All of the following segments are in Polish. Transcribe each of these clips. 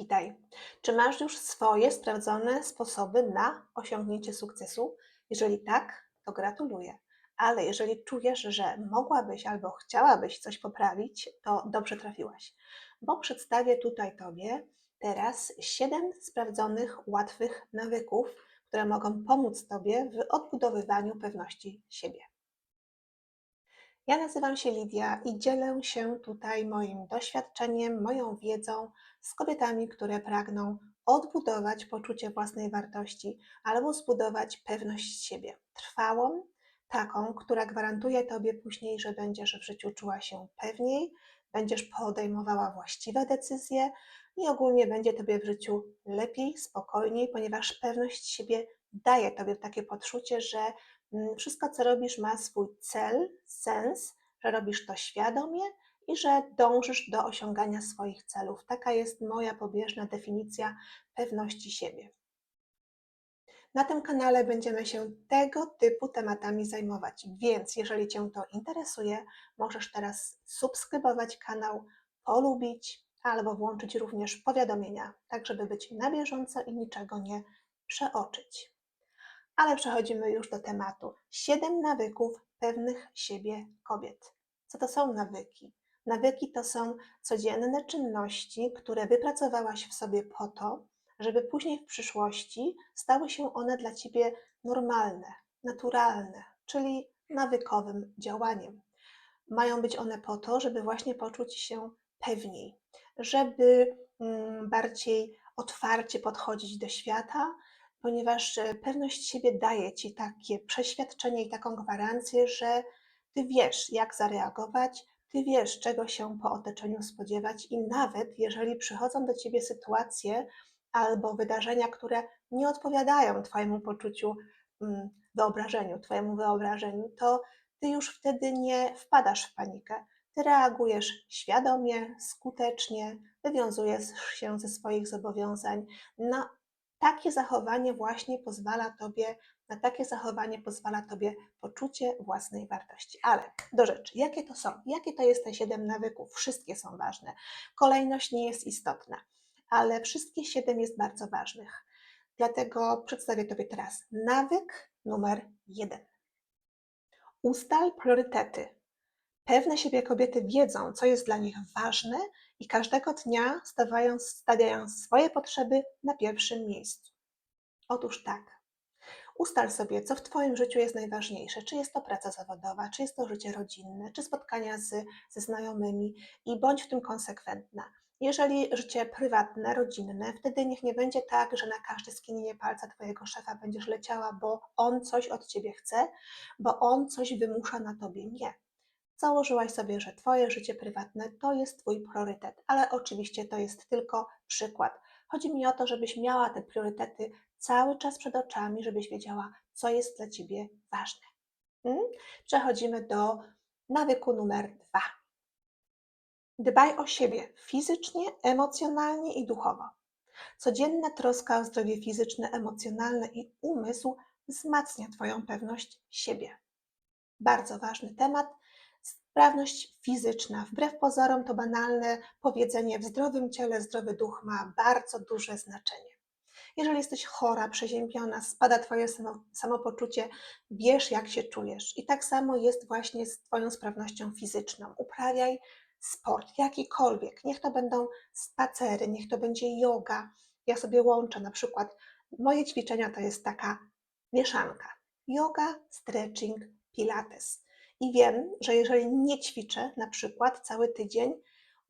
Witaj. Czy masz już swoje sprawdzone sposoby na osiągnięcie sukcesu? Jeżeli tak, to gratuluję. Ale jeżeli czujesz, że mogłabyś albo chciałabyś coś poprawić, to dobrze trafiłaś, bo przedstawię tutaj Tobie teraz 7 sprawdzonych, łatwych nawyków, które mogą pomóc Tobie w odbudowywaniu pewności siebie. Ja nazywam się Lidia i dzielę się tutaj moim doświadczeniem, moją wiedzą z kobietami, które pragną odbudować poczucie własnej wartości albo zbudować pewność siebie. Trwałą, taką, która gwarantuje Tobie później, że będziesz w życiu czuła się pewniej, będziesz podejmowała właściwe decyzje i ogólnie będzie Tobie w życiu lepiej, spokojniej, ponieważ pewność siebie daje Tobie takie poczucie, że wszystko, co robisz, ma swój cel, sens, że robisz to świadomie i że dążysz do osiągania swoich celów. Taka jest moja pobieżna definicja pewności siebie. Na tym kanale będziemy się tego typu tematami zajmować, więc jeżeli Cię to interesuje, możesz teraz subskrybować kanał, polubić albo włączyć również powiadomienia, tak żeby być na bieżąco i niczego nie przeoczyć. Ale przechodzimy już do tematu. Siedem nawyków pewnych siebie kobiet. Co to są nawyki? Nawyki to są codzienne czynności, które wypracowałaś w sobie po to, żeby później w przyszłości stały się one dla ciebie normalne, naturalne, czyli nawykowym działaniem. Mają być one po to, żeby właśnie poczuć się pewniej, żeby mm, bardziej otwarcie podchodzić do świata, ponieważ e, pewność siebie daje ci takie przeświadczenie i taką gwarancję, że ty wiesz, jak zareagować, ty wiesz, czego się po otoczeniu spodziewać, i nawet jeżeli przychodzą do ciebie sytuacje albo wydarzenia, które nie odpowiadają Twojemu poczuciu, mm, wyobrażeniu, Twojemu wyobrażeniu, to Ty już wtedy nie wpadasz w panikę. Ty reagujesz świadomie, skutecznie, wywiązujesz się ze swoich zobowiązań. Na takie zachowanie właśnie pozwala Tobie, na takie zachowanie pozwala Tobie poczucie własnej wartości. Ale do rzeczy, jakie to są? Jakie to jest te siedem nawyków? Wszystkie są ważne. Kolejność nie jest istotna, ale wszystkie siedem jest bardzo ważnych. Dlatego przedstawię Tobie teraz nawyk numer jeden. Ustal priorytety. Pewne siebie kobiety wiedzą, co jest dla nich ważne i każdego dnia stawiają, stawiają swoje potrzeby na pierwszym miejscu. Otóż tak. Ustal sobie, co w Twoim życiu jest najważniejsze. Czy jest to praca zawodowa, czy jest to życie rodzinne, czy spotkania z, ze znajomymi i bądź w tym konsekwentna. Jeżeli życie prywatne, rodzinne, wtedy niech nie będzie tak, że na każde skinienie palca Twojego szefa będziesz leciała, bo on coś od Ciebie chce, bo on coś wymusza na Tobie. Nie. Założyłaś sobie, że Twoje życie prywatne to jest Twój priorytet, ale oczywiście to jest tylko przykład. Chodzi mi o to, żebyś miała te priorytety cały czas przed oczami, żebyś wiedziała, co jest dla Ciebie ważne. Hmm? Przechodzimy do nawyku numer dwa. Dbaj o siebie fizycznie, emocjonalnie i duchowo. Codzienna troska o zdrowie fizyczne, emocjonalne i umysł wzmacnia Twoją pewność siebie. Bardzo ważny temat. Sprawność fizyczna. Wbrew pozorom to banalne powiedzenie w zdrowym ciele zdrowy duch ma bardzo duże znaczenie. Jeżeli jesteś chora, przeziębiona, spada Twoje samopoczucie, wiesz jak się czujesz. I tak samo jest właśnie z Twoją sprawnością fizyczną. Uprawiaj sport, jakikolwiek. Niech to będą spacery, niech to będzie yoga. Ja sobie łączę na przykład, moje ćwiczenia to jest taka mieszanka. Yoga, stretching, pilates. I wiem, że jeżeli nie ćwiczę na przykład cały tydzień,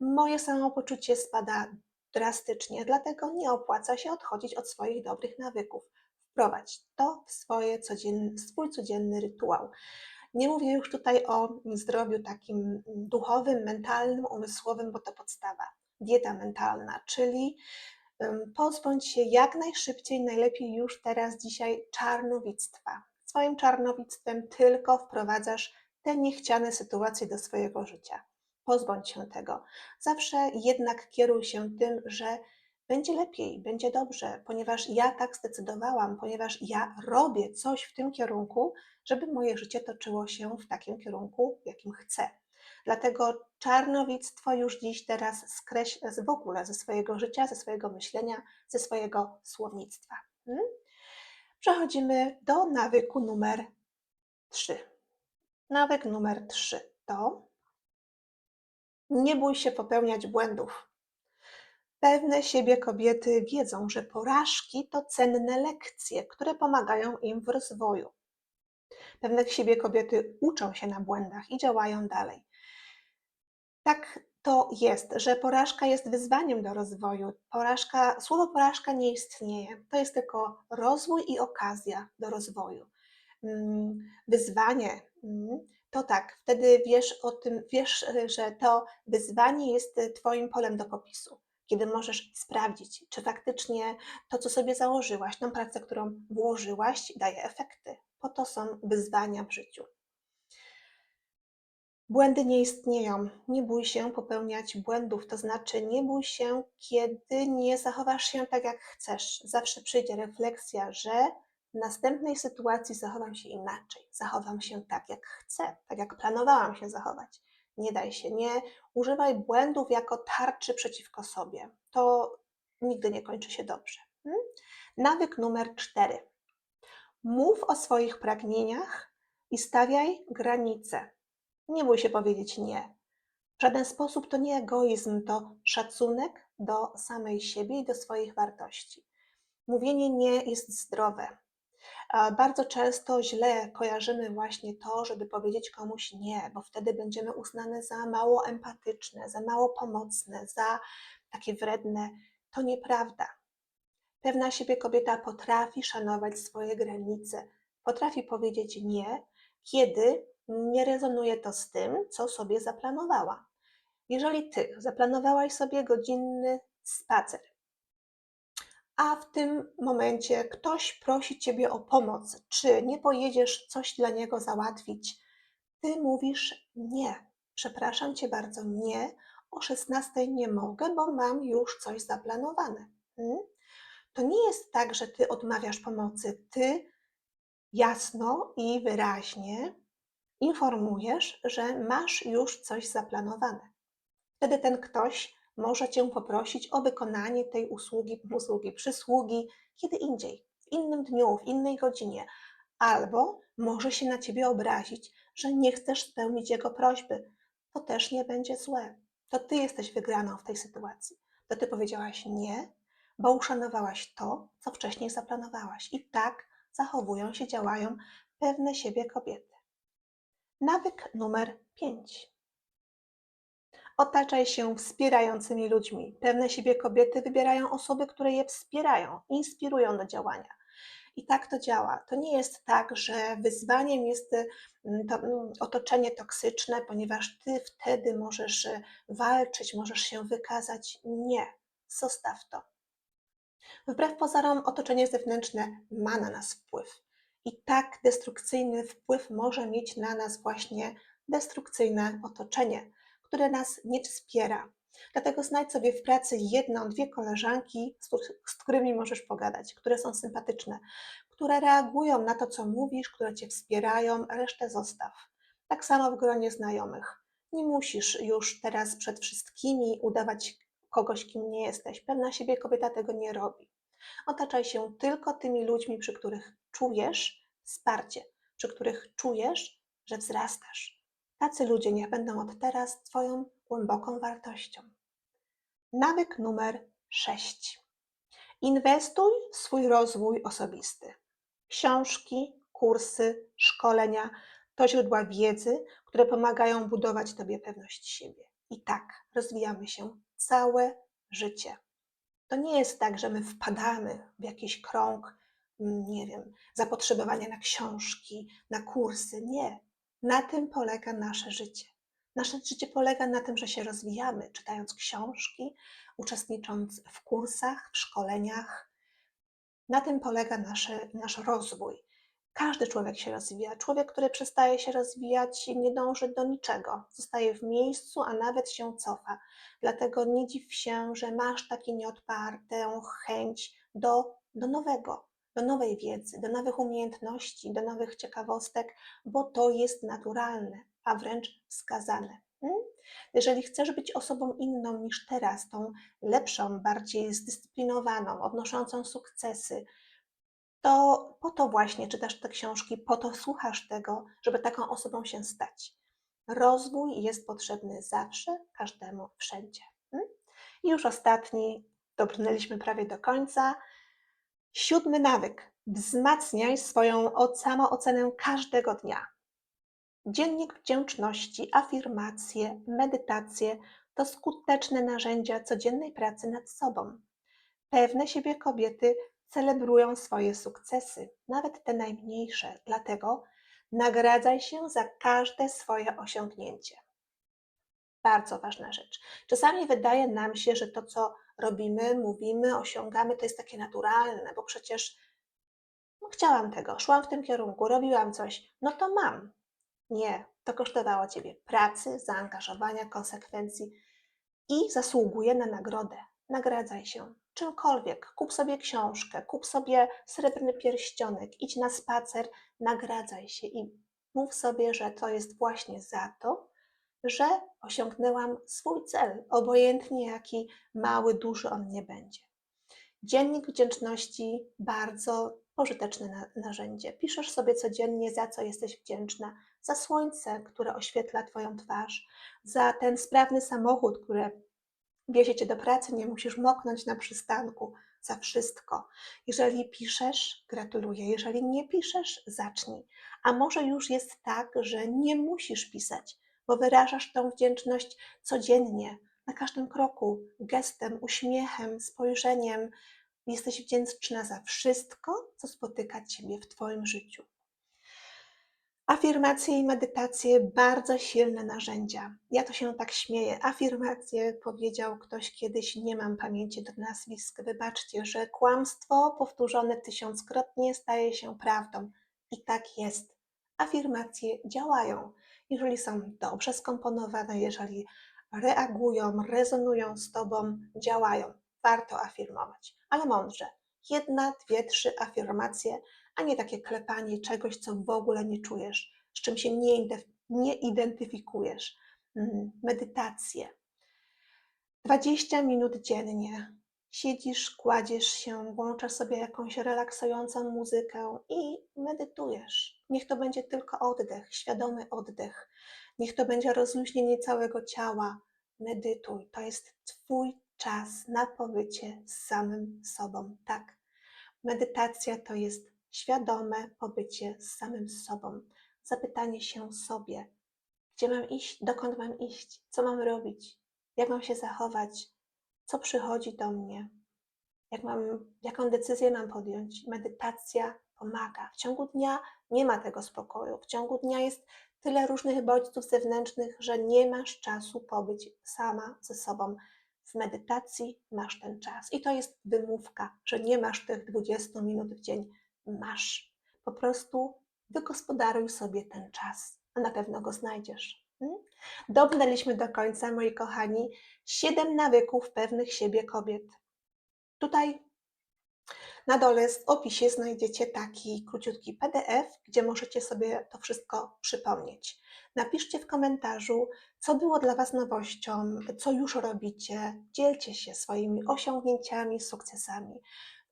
moje samopoczucie spada drastycznie, dlatego nie opłaca się odchodzić od swoich dobrych nawyków. Wprowadź to w swoje codzienny, swój codzienny rytuał. Nie mówię już tutaj o zdrowiu takim duchowym, mentalnym, umysłowym, bo to podstawa. Dieta mentalna, czyli pozbądź się jak najszybciej, najlepiej już teraz, dzisiaj czarnowictwa. Swoim czarnowictwem tylko wprowadzasz te niechciane sytuacje do swojego życia. Pozbądź się tego. Zawsze jednak kieruj się tym, że będzie lepiej, będzie dobrze, ponieważ ja tak zdecydowałam, ponieważ ja robię coś w tym kierunku, żeby moje życie toczyło się w takim kierunku, w jakim chcę. Dlatego czarnowictwo już dziś teraz skreśl w ogóle ze swojego życia, ze swojego myślenia, ze swojego słownictwa. Mm? Przechodzimy do nawyku numer 3. Nawyk numer 3 to nie bój się popełniać błędów. Pewne siebie kobiety wiedzą, że porażki to cenne lekcje, które pomagają im w rozwoju. Pewne siebie kobiety uczą się na błędach i działają dalej. Tak to jest, że porażka jest wyzwaniem do rozwoju. Porażka, słowo porażka nie istnieje. To jest tylko rozwój i okazja do rozwoju. Mm, Wyzwanie mm, to tak, wtedy wiesz o tym, wiesz, że to wyzwanie jest Twoim polem do popisu, kiedy możesz sprawdzić, czy faktycznie to, co sobie założyłaś, tą pracę, którą włożyłaś, daje efekty. Po to są wyzwania w życiu. Błędy nie istnieją. Nie bój się popełniać błędów, to znaczy nie bój się, kiedy nie zachowasz się tak, jak chcesz. Zawsze przyjdzie refleksja, że w następnej sytuacji zachowam się inaczej. Zachowam się tak, jak chcę, tak jak planowałam się zachować. Nie daj się, nie używaj błędów jako tarczy przeciwko sobie. To nigdy nie kończy się dobrze. Hmm? Nawyk numer cztery. Mów o swoich pragnieniach i stawiaj granice. Nie bój się powiedzieć nie. W żaden sposób to nie egoizm, to szacunek do samej siebie i do swoich wartości. Mówienie nie jest zdrowe. Bardzo często źle kojarzymy właśnie to, żeby powiedzieć komuś nie, bo wtedy będziemy uznane za mało empatyczne, za mało pomocne, za takie wredne. To nieprawda. Pewna siebie kobieta potrafi szanować swoje granice, potrafi powiedzieć nie, kiedy nie rezonuje to z tym, co sobie zaplanowała. Jeżeli ty zaplanowałaś sobie godzinny spacer, a w tym momencie ktoś prosi ciebie o pomoc, czy nie pojedziesz coś dla niego załatwić, ty mówisz nie. Przepraszam cię bardzo, nie. O 16 nie mogę, bo mam już coś zaplanowane. Hmm? To nie jest tak, że ty odmawiasz pomocy. Ty jasno i wyraźnie informujesz, że masz już coś zaplanowane. Wtedy ten ktoś może cię poprosić o wykonanie tej usługi, usługi, przysługi kiedy indziej, w innym dniu, w innej godzinie, albo może się na ciebie obrazić, że nie chcesz spełnić jego prośby. To też nie będzie złe. To ty jesteś wygraną w tej sytuacji. To ty powiedziałaś nie, bo uszanowałaś to, co wcześniej zaplanowałaś. I tak zachowują się, działają pewne siebie kobiety. Nawyk numer 5. Otaczaj się wspierającymi ludźmi. Pewne siebie kobiety wybierają osoby, które je wspierają, inspirują do działania. I tak to działa. To nie jest tak, że wyzwaniem jest mm, to, mm, otoczenie toksyczne, ponieważ ty wtedy możesz e, walczyć, możesz się wykazać. Nie, zostaw to. Wbrew pozorom, otoczenie zewnętrzne ma na nas wpływ. I tak destrukcyjny wpływ może mieć na nas właśnie destrukcyjne otoczenie, które nas nie wspiera. Dlatego znajdź sobie w pracy jedną, dwie koleżanki, z, którymi możesz pogadać, które są sympatyczne, które reagują na to, co mówisz, które cię wspierają, resztę zostaw. Tak samo w gronie znajomych. Nie musisz już teraz przed wszystkimi udawać kogoś, kim nie jesteś. Pewna siebie kobieta tego nie robi. Otaczaj się tylko tymi ludźmi, przy których czujesz wsparcie, przy których czujesz, że wzrastasz. Tacy ludzie niech będą od teraz Twoją głęboką wartością. Nawyk numer 6. Inwestuj w swój rozwój osobisty. Książki, kursy, szkolenia to źródła wiedzy, które pomagają budować Tobie pewność siebie. I tak rozwijamy się całe życie. To nie jest tak, że my wpadamy w jakiś krąg, mm, nie wiem, zapotrzebowania na książki, na kursy. Nie. Na tym polega nasze życie. Nasze życie polega na tym, że się rozwijamy, czytając książki, uczestnicząc w kursach, w szkoleniach. Na tym polega nasze, nasz rozwój. Każdy człowiek się rozwija. Człowiek, który przestaje się rozwijać, nie dąży do niczego. Zostaje w miejscu, a nawet się cofa. Dlatego nie dziw się, że masz taką nieodpartą chęć do, do nowego, do nowej wiedzy, do nowych umiejętności, do nowych ciekawostek, bo to jest naturalne, a wręcz wskazane. Mm? Jeżeli chcesz być osobą inną niż teraz, tą lepszą, bardziej zdyscyplinowaną, odnoszącą sukcesy, to po to właśnie czytasz te książki, po to słuchasz tego, żeby taką osobą się stać. Rozwój jest potrzebny zawsze, każdemu, wszędzie. I już ostatni, dobrnęliśmy prawie do końca. Siódmy nawyk. Wzmacniaj swoją samoocenę każdego dnia. Dziennik wdzięczności, afirmacje, medytacje to skuteczne narzędzia codziennej pracy nad sobą. Pewne siebie kobiety celebrują swoje sukcesy, nawet te najmniejsze, dlatego nagradzaj się za każde swoje osiągnięcie. Bardzo ważna rzecz. Czasami wydaje nam się, że to, co robimy, mówimy, osiągamy, to jest takie naturalne, bo przecież no, chciałam tego, szłam w tym kierunku, robiłam coś, no to mam. Nie, to kosztowało ciebie pracy, zaangażowania, konsekwencji i zasługuje na nagrodę. Nagradzaj się czymkolwiek. Kup sobie książkę, kup sobie srebrny pierścionek, idź na spacer, nagradzaj się i mów sobie, że to jest właśnie za to, że osiągnęłam swój cel, obojętnie jaki mały, duży on nie będzie. Dziennik wdzięczności bardzo pożyteczne na- narzędzie. Piszesz sobie codziennie, za co jesteś wdzięczna, za słońce, które oświetla Twoją twarz, za ten sprawny samochód, który wiezie Cię do pracy, nie musisz moknąć na przystanku, za wszystko. Jeżeli piszesz, gratuluję. Jeżeli nie piszesz, zacznij. A może już jest tak, że nie musisz pisać, bo wyrażasz tą wdzięczność codziennie, na każdym kroku, gestem, uśmiechem, spojrzeniem. Jesteś wdzięczna za wszystko, co spotyka Ciebie w Twoim życiu. Afirmacje i medytacje bardzo silne narzędzia. Ja to się tak śmieję. Afirmacje powiedział ktoś kiedyś, nie mam pamięci do nazwisk. Wybaczcie, że kłamstwo powtórzone tysiąckrotnie staje się prawdą. I tak jest. Afirmacje działają. Jeżeli są dobrze skomponowane, jeżeli reagują, rezonują z tobą, działają. Warto afirmować, ale mądrze. Jedna, dwie, trzy afirmacje a nie takie klepanie czegoś, co w ogóle nie czujesz, z czym się nie, nie identyfikujesz. Mm, Medytacje. 20 minut dziennie. Siedzisz, kładziesz się, włączasz sobie jakąś relaksującą muzykę i medytujesz. Niech to będzie tylko oddech, świadomy oddech. Niech to będzie rozluźnienie całego ciała. Medytuj. To jest Twój czas na pobycie z samym sobą. Tak. Medytacja to jest świadome pobycie z samym sobą, zapytanie się sobie, gdzie mam iść, dokąd mam iść, co mam robić, jak mam się zachować, co przychodzi do mnie, jak mam, jaką decyzję mam podjąć. Medytacja pomaga. W ciągu dnia nie ma tego spokoju. W ciągu dnia jest tyle różnych bodźców zewnętrznych, że nie masz czasu pobyć sama ze sobą. W medytacji masz ten czas. I to jest wymówka, że nie masz tych 20 minut w dzień masz. Po prostu wygospodaruj sobie ten czas, a na pewno go znajdziesz. Dobrnęliśmy do końca, moi kochani. Siedem nawyków pewnych siebie kobiet. Tutaj na dole w opisie znajdziecie taki króciutki PDF, gdzie możecie sobie to wszystko przypomnieć. Napiszcie w komentarzu, co było dla Was nowością, co już robicie. Dzielcie się swoimi osiągnięciami, sukcesami.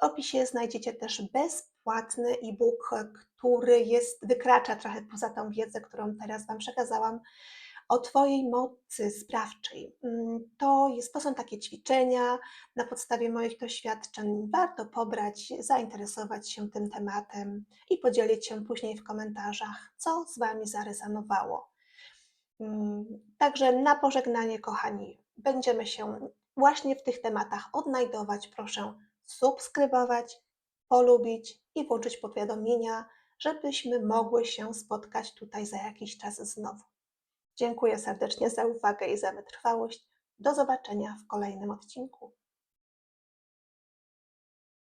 W opisie znajdziecie też bezpłatny e-book, który jest, wykracza trochę poza tą wiedzę, którą teraz Wam przekazałam, o Twojej mocy sprawczej. Mm, To, jest, to są takie ćwiczenia na podstawie moich doświadczeń. Warto pobrać, zainteresować się tym tematem i podzielić się później w komentarzach, co z Wami zarezanowało. Mm, Także na pożegnanie, kochani, będziemy się właśnie w tych tematach odnajdować. Proszę subskrybować, polubić i włączyć powiadomienia, żebyśmy mogły się spotkać tutaj za jakiś czas znowu. Dziękuję serdecznie za uwagę i za wytrwałość. Do zobaczenia w kolejnym odcinku.